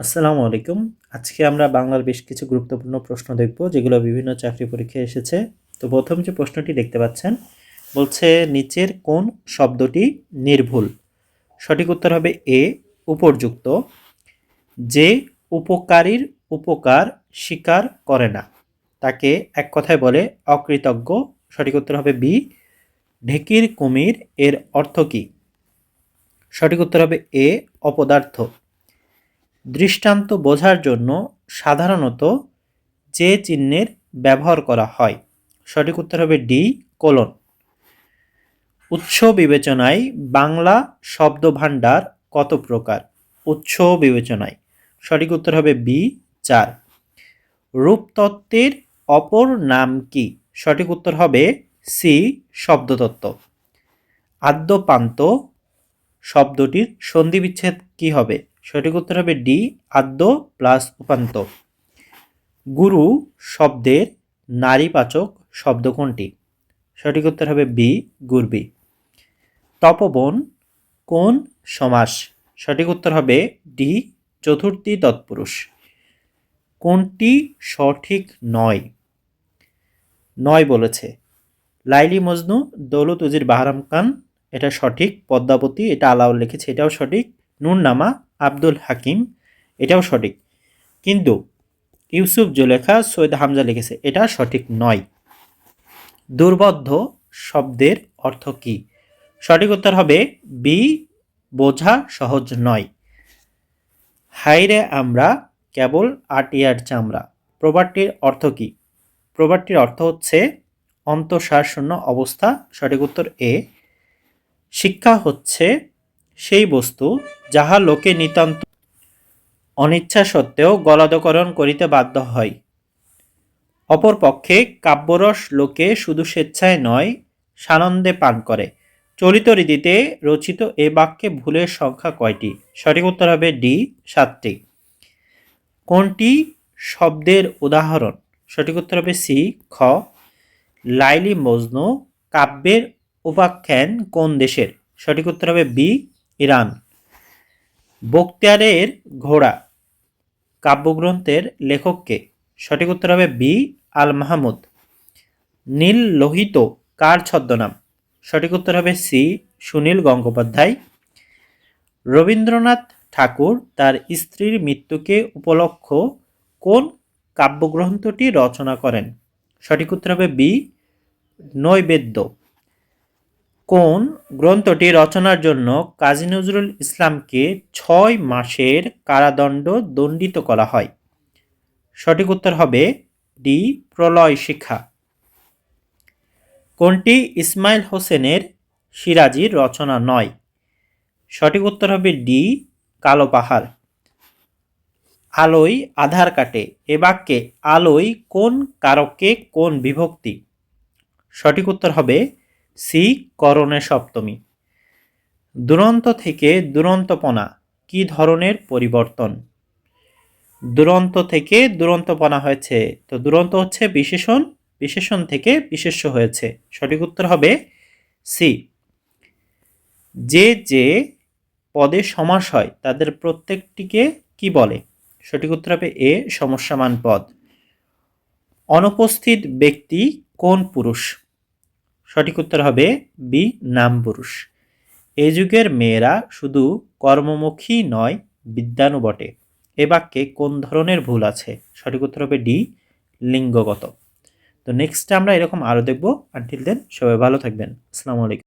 আসসালামু আলাইকুম। আজকে আমরা বাংলার বেশ কিছু গুরুত্বপূর্ণ প্রশ্ন দেখব, যেগুলো বিভিন্ন চাকরি পরীক্ষায় এসেছে। তো প্রথম যে প্রশ্নটি দেখতে পাচ্ছেন, বলছে, নিচের কোন শব্দটি নির্ভুল? সঠিক উত্তর হবে এ, উপরযুক্ত। যে উপকারীর উপকার স্বীকার করে না, তাকে এক কথায় বলে অকৃতজ্ঞ। সঠিক উত্তর হবে বি, ঢেকির কুমির এর অর্থ কী? সঠিক উত্তর হবে এ, অপদার্থ। দৃষ্টান্ত বোঝার জন্য সাধারণত যে চিহ্নের ব্যবহার করা হয়। সঠিক উত্তর হবে ডি, কোলন। উৎস বিবেচনায় বাংলা শব্দভাণ্ডার কত প্রকার? উৎস বিবেচনায়। সঠিক উত্তর হবে বি, চার। রূপতত্ত্বের অপর নাম কি? সঠিক উত্তর হবে সি, শব্দতত্ত্ব। আদ্যপান্ত শব্দটির সন্ধিবিচ্ছেদ কি হবে? সঠিক উত্তর হবে ডি, আদ্য প্লাস উপান্ত। গুরু শব্দের নারীবাচক শব্দ কোনটি? সঠিক উত্তর হবে বি, গুরবি। তপবন কোন সমাস? সঠিক উত্তর হবে ডি, চতুর্থী তৎপুরুষ। কোনটি সঠিক নয়? নয় বলেছে। লাইলি মজনু দৌলত উজির বাহারাম খান এটা সঠিক, পদ্মাবতী, এটা আলাউল লিখেছে, এটাও সঠিক। নুরনামা আব্দুল হাকিম, এটাও সঠিক। কিন্তু ইউসুফ জুলেখা সৈয়দ হামজা লিখেছে, এটা সঠিক নয়। দুর্বদ্ধ শব্দের অর্থ কী? সঠিক উত্তর হবে বি, বোঝা সহজ নয়। হাইরে আমরা কেবল আটিয়ার চামড়া। প্রবাদটির অর্থ কী? প্রবাদটির অর্থ হচ্ছে অন্তঃসার শূন্য অবস্থা। সঠিক উত্তর এ, শিক্ষা হচ্ছে সেই বস্তু যাহা লোকে নিতান্ত অনিচ্ছা সত্ত্বেও গলাদকরণ করিতে বাধ্য হয়। অপরপক্ষে কাব্যরস লোকে শুধু স্বেচ্ছায় নয়, সানন্দে পান করে। চলিত রীতিতে রচিত এ বাক্যে ভুলের সংখ্যা কয়টি? সঠিক উত্তর হবে ডি, সাতটি। কোনটি শব্দের উদাহরণ? সঠিক উত্তর হবে সি, খ। লাইলি মজনু, কাব্যের উপাখ্যান কোন দেশের? সঠিক উত্তর হবে বি ইরান। বক্তিয়ারের ঘোড়া কাব্যগ্রন্থের লেখককে সঠিক উত্তর হবে বি আল মাহমুদ নীল লোহিত কার ছদ্মনাম? সঠিক উত্তর হবে সি, সুনীল গঙ্গোপাধ্যায়। রবীন্দ্রনাথ ঠাকুর তার স্ত্রীর মৃত্যুকে উপলক্ষ কোন কাব্যগ্রন্থটি রচনা করেন? সঠিক উত্তর হবে বি, নৈবেদ্য। কোন গ্রন্থটি রচনার জন্য কাজী নজরুল ইসলামকে ছয় মাসের কারাদণ্ড দণ্ডিত করা হয়? সঠিক উত্তর হবে ডি, প্রলয় শিক্ষা। কোনটি ইসমাইল হোসেনের সিরাজির রচনা নয়? সঠিক উত্তর হবে ডি, কালো পাহাড়। আলোয় আধার কাটে। এ বাক্যে আলোয় কোন কারকে কোন বিভক্তি? সঠিক উত্তর হবে সি করণে সপ্তমী। দুরন্ত থেকে দুরন্তপনা, কি ধরনের পরিবর্তন? দুরন্ত থেকে দুরন্তপনা হয়েছে, তো দুরন্ত হচ্ছে বিশেষণ বিশেষণ থেকে বিশেষ্য হয়েছে। সঠিক উত্তর হবে সি। যে যে পদে সমাস হয়, তাদের প্রত্যেকটিকে কি বলে? সঠিক উত্তর হবে এ, সমস্যামান পদ। অনুপস্থিত ব্যক্তি কোন পুরুষ? সঠিক উত্তর হবে বি নাম পুরুষ এ যুগের মেয়েরা শুধু কর্মমুখী নয়, বিদ্যানু বটে। এ বাক্যে কোন ধরনের ভুল আছে? সঠিক উত্তর হবে ডি, লিঙ্গগত। তো নেক্সট আমরা এরকম আরও দেখব। আনটিল দেন সবাই ভালো থাকবেন। আসসালামু আলাইকুম।